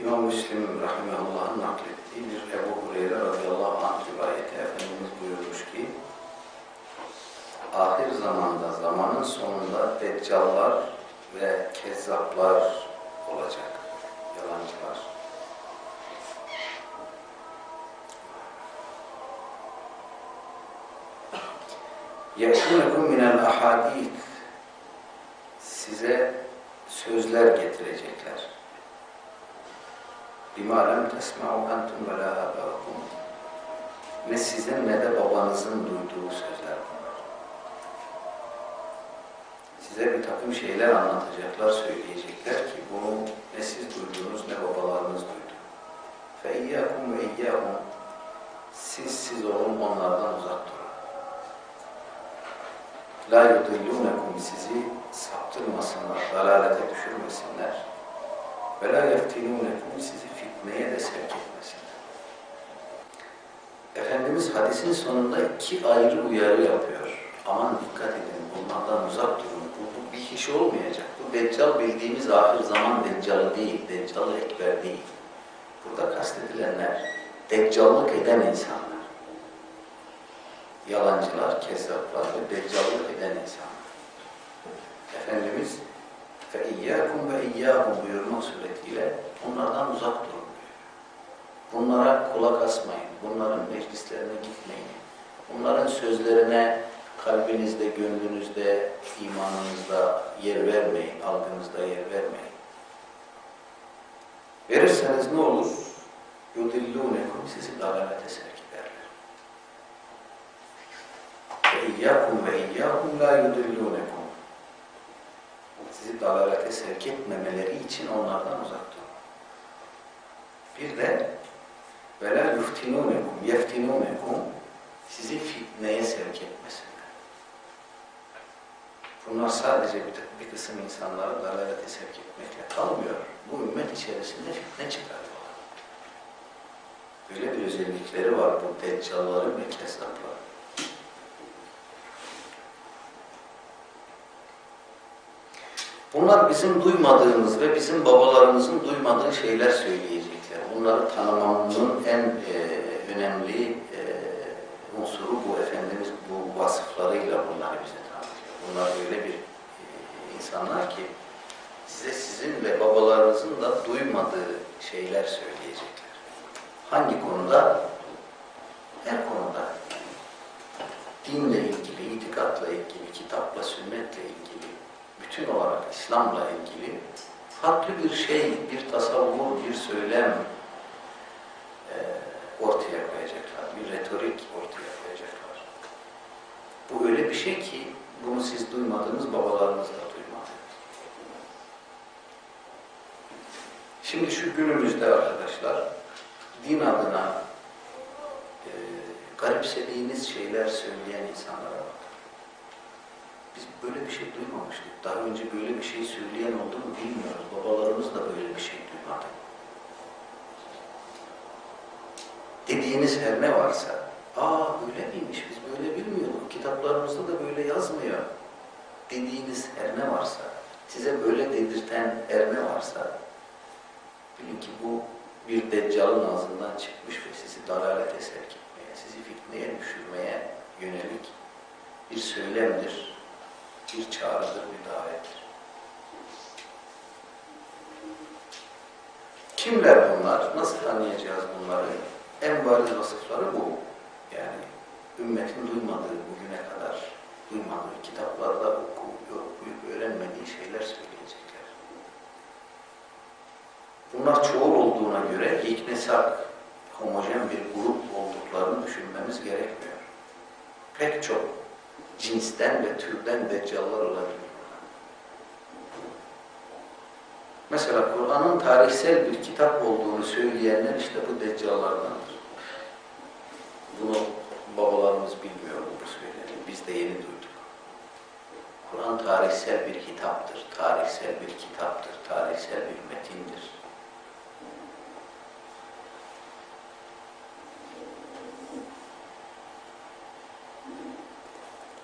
İmam Müslim Rahimahullah'ın naklettiği bir Ebu Hureyre radıyallahu anh rivayeti Efendimiz buyurmuş ki ahir zamanda zamanın sonunda deccallar ve kezzaplar olacak. Yalancılar. يَأْتُونَكُمْ مِنَ الْأَحَادِيثِ Size sözler getirecekler. bima lem tesma'u entum ve la abakum ne sizin ne de babanızın duyduğu sözler bunlar. Size bir takım şeyler anlatacaklar, söyleyecekler ki bunu ne siz duyduğunuz ne babalarınız duydu. Fe iyyakum ve iyyahum siz siz olun onlardan uzak durun. La yudillunekum sizi saptırmasınlar, dalalete düşürmesinler. Ve la yeftinunekum sizi fitneye de sevk etmesinler. Efendimiz hadisin sonunda iki ayrı uyarı yapıyor. Aman dikkat edin, bunlardan uzak durun. Bu, bu bir kişi olmayacak. Bu Deccal bildiğimiz ahir zaman Deccal'ı değil, Deccal'ı ekber değil. Burada kastedilenler Deccallık eden insanlar yalancılar, kezzaplar ve deccallık eden insanlar. Efendimiz فَاِيَّاكُمْ وَاِيَّاهُمْ buyurma suretiyle onlardan uzak durun buyuruyor. Bunlara kulak asmayın, bunların meclislerine gitmeyin. Bunların sözlerine kalbinizde, gönlünüzde, imanınızda yer vermeyin, algınızda yer vermeyin. Verirseniz ne olur? يُضِلُّونَكُمْ sizi dalalete sevk ederler. وَاِيَّاكُمْ وَاِيَّاهُمْ لَا يُدِلُّونَكُمْ Sizi dalalete sevk etmemeleri için onlardan uzak durun. Bir de ve la yuftinunekum, yeftinunekum sizi fitneye sevk etmesinler. Bunlar sadece bir, bir kısım insanları dalalete sevk etmekle kalmıyor. Bu ümmet içerisinde fitne çıkarıyor. Böyle bir özellikleri var bu deccalların ve kesapların. Bunlar bizim duymadığımız ve bizim babalarımızın duymadığı şeyler söyleyecekler. Bunları tanımamızın koyacaklar. Bir retorik ortaya koyacaklar. Bu öyle bir şey ki bunu siz duymadınız, babalarınız da duymadı. Şimdi şu günümüzde arkadaşlar din adına e, garipsediğiniz şeyler söyleyen insanlara bakın. Biz böyle bir şey duymamıştık. Daha önce böyle bir şey söyleyen oldu mu bilmiyoruz. Babalarımız da böyle bir şey duymadı. Dediğiniz her ne varsa, aa öyle miymiş biz böyle bilmiyorduk. Kitaplarımızda da böyle yazmıyor. Dediğiniz her ne varsa, size böyle dedirten her ne varsa, bilin ki bu bir deccalın ağzından çıkmış ve sizi dalalete sevk etmeye, sizi fitneye düşürmeye yönelik bir söylemdir bir çağrıdır, bir davettir. Kimler bunlar? Nasıl tanıyacağız bunları? En bariz vasıfları bu. Yani ümmetin duymadığı bugüne kadar, duymadığı kitaplarda okuyup, okuyup öğrenmediği şeyler söyleyecekler. Bunlar çoğul olduğuna göre yeknesak, homojen bir grup olduklarını düşünmemiz gerekmiyor. Pek çok cinsten ve türden deccallar olabilir. Mesela Kur'an'ın tarihsel bir kitap olduğunu söyleyenler işte bu deccallardandır. Bunu babalarımız bilmiyor bu söyledi. Biz de yeni duyduk. Kur'an tarihsel bir kitaptır. Tarihsel bir kitaptır. Tarihsel bir metindir.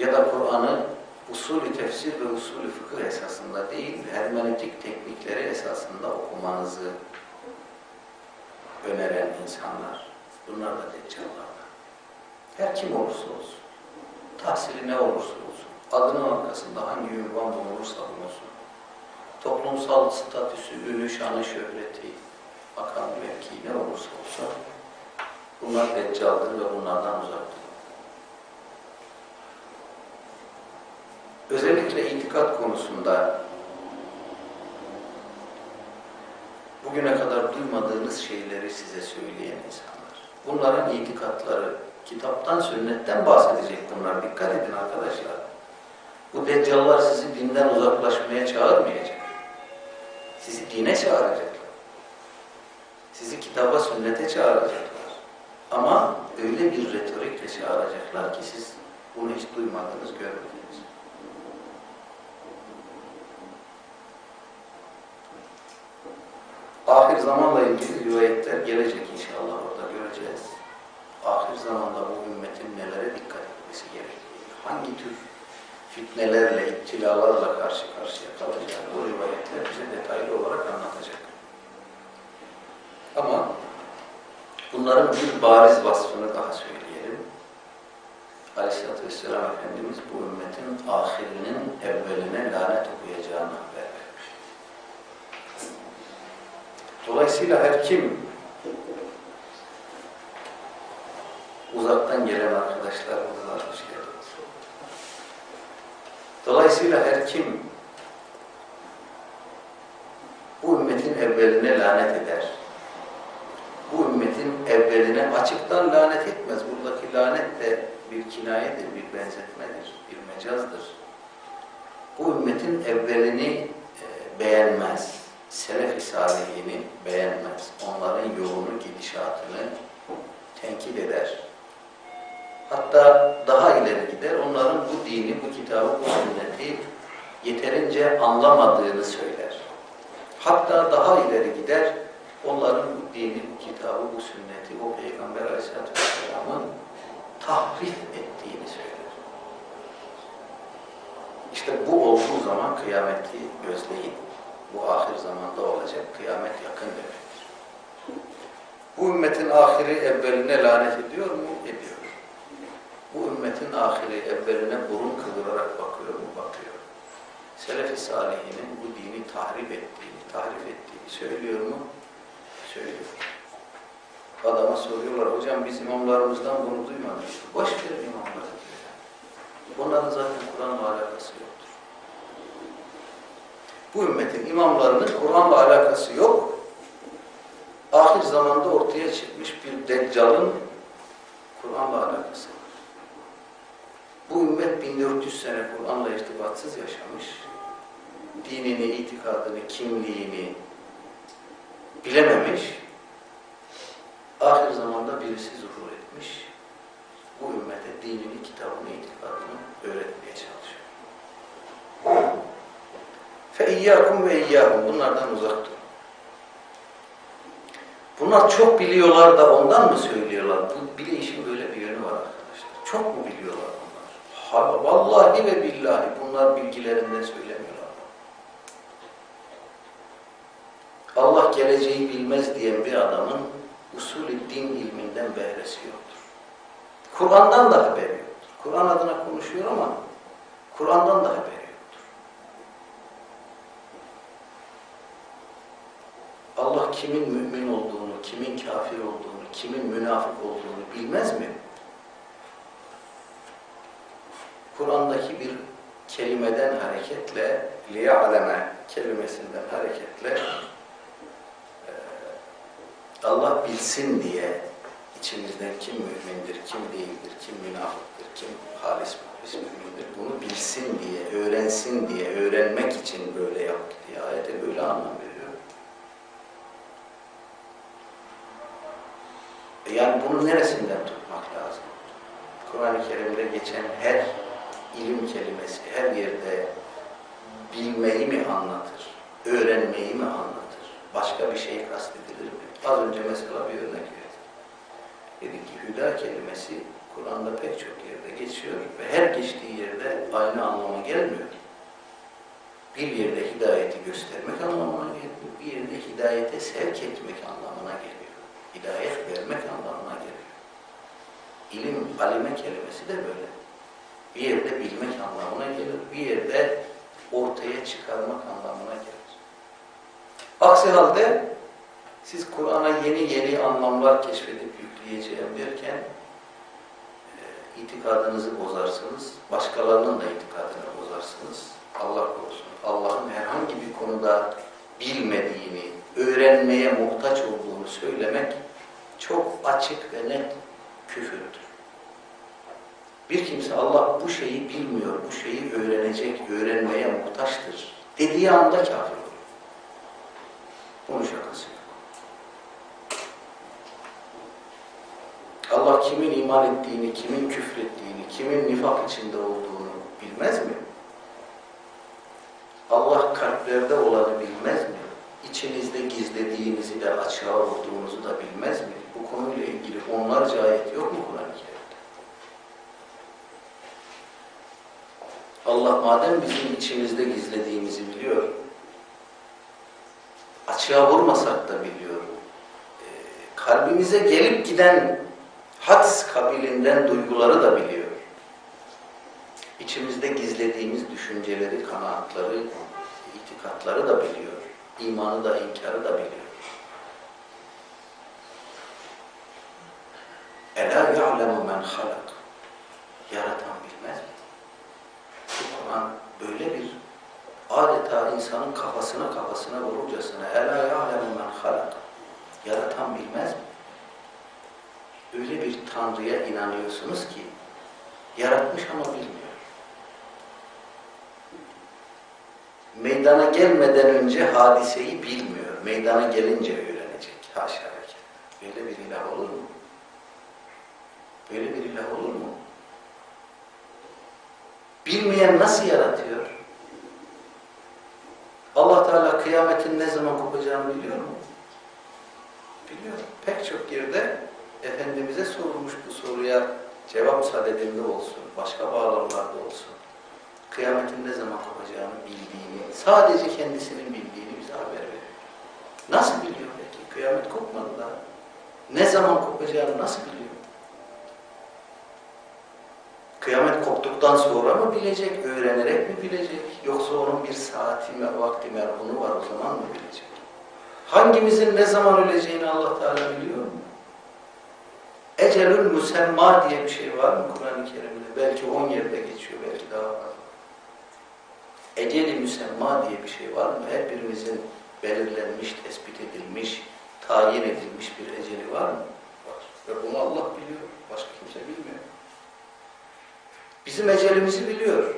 ya da Kur'an'ı usulü tefsir ve usulü fıkıh esasında değil, hermeneutik teknikleri esasında okumanızı öneren insanlar. Bunlar da deccallar. Her kim olursa olsun, tahsili ne olursa olsun, adının arkasında hangi ünvan bulunursa bulunsun, toplumsal statüsü, ünü, şanı, şöhreti, makam, mevki ne olursa olsun, bunlar deccaldır ve bunlardan uzaktır. Özellikle itikat konusunda bugüne kadar duymadığınız şeyleri size söyleyen insanlar. Bunların itikatları, kitaptan, sünnetten bahsedecek bunlar. Dikkat edin arkadaşlar. Bu deccallar sizi dinden uzaklaşmaya çağırmayacak. Sizi dine çağıracaklar. Sizi kitaba, sünnete çağıracaklar. Ama öyle bir retorikle çağıracaklar ki siz bunu hiç duymadınız, görmediniz. Ahir zamanla ilgili rivayetler gelecek. Ahir zamanda bu ümmetin nelere dikkat etmesi gerektiği, hangi tür fitnelerle, iptilalarla karşı karşıya kalacağını bu rivayetler bize detaylı olarak anlatacak. Ama bunların bir bariz vasfını daha söyleyelim. Aleyhisselatü Vesselam Efendimiz bu ümmetin ahirinin evveline lanet okuyacağını haber vermiş. Dolayısıyla her kim uzaktan gelen arkadaşlar burada hoş geldiniz. Dolayısıyla her kim bu ümmetin evveline lanet eder. Bu ümmetin evveline açıktan lanet etmez. Buradaki lanet de bir kinayedir, bir benzetmedir, bir mecazdır. Bu ümmetin evvelini e, beğenmez. Selef-i salihini beğenmez. Onların yolunu, gidişatını tenkit eder. Hatta daha ileri gider. Onların bu dini, bu kitabı, bu sünneti yeterince anlamadığını söyler. Hatta daha ileri gider. Onların bu dini, bu kitabı, bu sünneti, o Peygamber Aleyhisselatü Vesselam'ın tahrif ettiğini söyler. İşte bu olduğu zaman kıyameti gözleyin. Bu ahir zamanda olacak. Kıyamet yakın demektir. Bu ümmetin ahiri evveline lanet ediyor mu? Ediyor. Bu ümmetin ahiri evveline burun kıvırarak bakıyor mu? Bakıyor. Selef-i salihinin bu dini tahrip ettiğini, tahrif ettiğini söylüyor mu? Söylüyor. Adama soruyorlar, hocam biz imamlarımızdan bunu duymadık. Boş verin imamları. Onların zaten Kur'an'la alakası yoktur. Bu ümmetin imamlarının Kur'an'la alakası yok. Ahir zamanda ortaya çıkmış bir deccalın Kur'an'la alakası. Bu ümmet 1400 sene Kur'an'la irtibatsız yaşamış. Dinini, itikadını, kimliğini bilememiş. Ahir zamanda birisi zuhur etmiş. Bu ümmete dinini, kitabını, itikadını öğretmeye çalışıyor. فَاِيَّاكُمْ ve اِيَّاهُمْ Bunlardan uzak durun. Bunlar çok biliyorlar da ondan mı söylüyorlar? Bu bilişin böyle bir yönü var arkadaşlar. Çok mu biliyorlar Ha, vallahi ve billahi bunlar bilgilerinden söylemiyorlar. Allah geleceği bilmez diyen bir adamın usulü din ilminden behresi yoktur. Kur'an'dan da haberi yoktur. Kur'an adına konuşuyor ama Kur'an'dan da haberi yoktur. Allah kimin mümin olduğunu, kimin kafir olduğunu, kimin münafık olduğunu bilmez mi? Kur'an'daki bir kelimeden hareketle, liya'leme kelimesinden hareketle e, Allah bilsin diye içimizden kim mümindir, kim değildir, kim münafıktır, kim halis halis mümindir bunu bilsin diye, öğrensin diye, öğrenmek için böyle yaptı diye ayete böyle anlam veriyor. E Yani bunu neresinden tutmak lazım? Kur'an-ı Kerim'de geçen her ilim kelimesi her yerde bilmeyi mi anlatır, öğrenmeyi mi anlatır? Başka bir şey kastedilir mi? Az önce mesela bir örnek verdim. Dedik ki hüda kelimesi Kur'an'da pek çok yerde geçiyor ve her geçtiği yerde aynı anlama gelmiyor. Bir yerde hidayeti göstermek anlamına geliyor, bir yerde hidayete sevk etmek anlamına geliyor. Hidayet vermek anlamına geliyor. İlim, alime kelimesi de böyle. Bir yerde bilmek anlamına gelir. Bir yerde ortaya çıkarmak anlamına gelir. Aksi halde siz Kur'an'a yeni yeni anlamlar keşfedip yükleyeceğim derken e, itikadınızı bozarsınız. Başkalarının da itikadını bozarsınız. Allah korusun. Allah'ın herhangi bir konuda bilmediğini, öğrenmeye muhtaç olduğunu söylemek çok açık ve net küfürdür. Bir kimse Allah bu şeyi bilmiyor, bu şeyi öğrenecek, öğrenmeye muhtaçtır dediği anda kafir olur. Bunun şakası yok. Allah kimin iman ettiğini, kimin küfrettiğini, kimin nifak içinde olduğunu bilmez mi? Allah kalplerde olanı bilmez mi? İçinizde gizlediğinizi de açığa vurduğunuzu da bilmez mi? Bu konuyla ilgili onlarca ayet yok mu Kur'an-ı Kerim'de? Allah madem bizim içimizde gizlediğimizi biliyor, açığa vurmasak da biliyor, e, kalbimize gelip giden hadis kabilinden duyguları da biliyor. İçimizde gizlediğimiz düşünceleri, kanaatları, itikatları da biliyor. İmanı da, inkarı da biliyor. Ela ya'lemu men halak. Yaratan bilmez mi? Bu Kur'an böyle bir adeta insanın kafasına kafasına vururcasına Ela ya'lemu men halak. Yaratan bilmez mi? Öyle bir Tanrı'ya inanıyorsunuz ki yaratmış ama bilmiyor. Meydana gelmeden önce hadiseyi bilmiyor. Meydana gelince öğrenecek. Haşa Böyle bir ilah olur mu? Böyle bir ilah olur mu? Bilmeyen nasıl yaratıyor? Allah Teala kıyametin ne zaman kopacağını biliyor mu? Biliyor. Pek çok yerde Efendimiz'e sorulmuş bu soruya cevap sadedinde olsun, başka bağlamlarda olsun. Kıyametin ne zaman kopacağını bildiğini, sadece kendisinin bildiğini bize haber veriyor. Nasıl biliyor peki? Kıyamet kopmadı da. Ne zaman kopacağını nasıl biliyor? Kıyamet koptuktan sonra mı bilecek, öğrenerek mi bilecek? Yoksa onun bir saati, vakti, merhunu var o zaman mı bilecek? Hangimizin ne zaman öleceğini Allah Teala biliyor mu? Ecelül müsemma diye bir şey var mı Kur'an-ı Kerim'de? Belki on yerde geçiyor, belki daha fazla. Eceli müsemma diye bir şey var mı? Her birimizin belirlenmiş, tespit edilmiş, tayin edilmiş bir eceli var mı? Var. Ve bunu Allah biliyor, başka kimse bilmiyor. Bizim ecelimizi biliyor.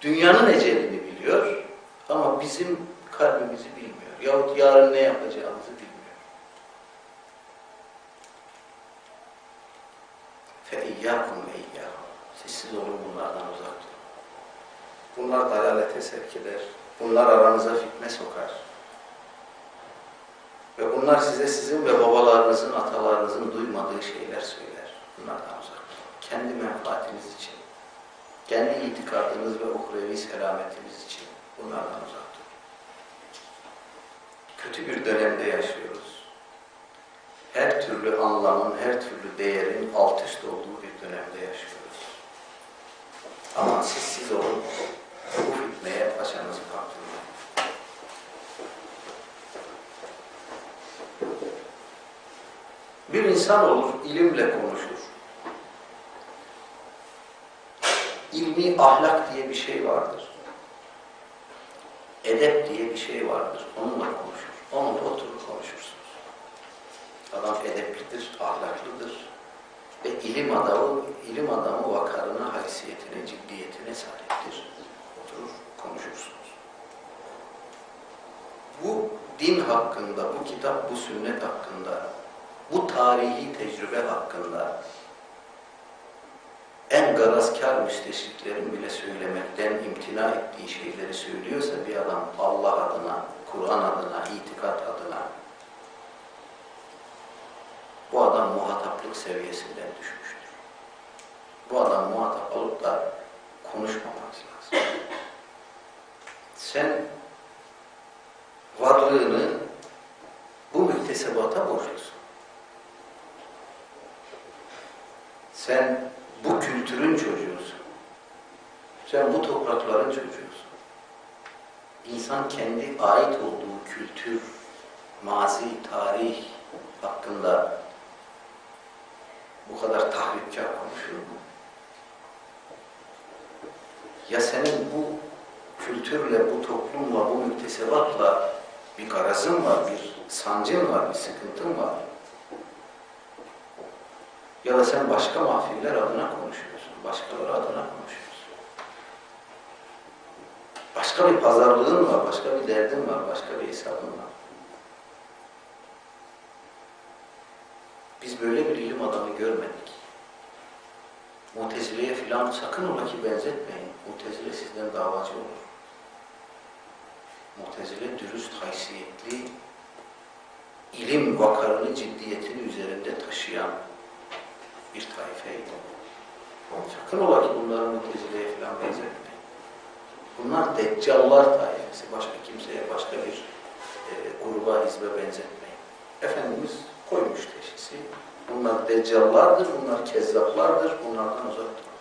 Dünyanın ecelini biliyor. Ama bizim kalbimizi bilmiyor. Yahut yarın ne yapacağımızı bilmiyor. فَاِيَّاكُمْ اِيَّاهُمْ Siz siz olun bunlardan uzak durun. Bunlar dalalete sevk eder. Bunlar aranıza fitne sokar. Ve bunlar size sizin ve babalarınızın, atalarınızın duymadığı şeyler söyler. Bunlardan uzak durun. Kendi menfaatiniz için, kendi itikadınız ve uhrevi selametiniz için bunlardan uzak durun. Kötü bir dönemde yaşıyoruz her türlü anlamın, her türlü değerin alt üst olduğu bir dönemde yaşıyoruz. Ama siz siz olun, bu fitneye paçanızı kaptırmayın. Bir insan olur, ilimle İlmi ahlak diye bir şey vardır. Edep diye bir şey vardır. Onunla konuşur. Onunla oturur konuşursun. Adam edeplidir, ahlaklıdır ve ilim adamı, ilim adamı vakarına, haysiyetine, ciddiyetine sahiptir. Oturur, konuşursunuz. Bu din hakkında, bu kitap, bu sünnet hakkında, bu tarihi tecrübe hakkında en garazkar bile söylemekten imtina ettiği şeyleri söylüyorsa bir adam Allah adına, Kur'an adına, itikat adına, bu adam muhataplık seviyesinden düşmüştür. Bu adam muhatap olup da konuşmamak lazım. Sen varlığını bu müktesebata borçlusun. Sen bu kültürün çocuğusun. Sen bu toprakların çocuğusun. İnsan kendi ait olduğu kültür, mazi, tarih hakkında bu kadar tahripkar konuşur mu? Ya senin bu kültürle, bu toplumla, bu müktesebatla bir garazın var, bir sancın var, bir sıkıntın var. Ya da sen başka mahfiller adına konuşuyorsun, başkaları adına konuşuyorsun. Başka bir pazarlığın var, başka bir derdin var, başka bir hesabın var. Biz böyle bir ilim adamı görmedik. Mutezile'ye filan sakın ola ki benzetmeyin. Mutezile sizden davacı olur. Mutezile dürüst, haysiyetli, ilim vakarını, ciddiyetini üzerinde taşıyan bir taifeydi. Sakın ola ki bunları Mutezile'ye filan benzetmeyin. Bunlar deccallar taifesi. Başka kimseye, başka bir e, gruba, hizbe benzetmeyin. Efendimiz koymuş teşhisi. Bunlar deccallardır, bunlar kezzaplardır, bunlardan uzak durun.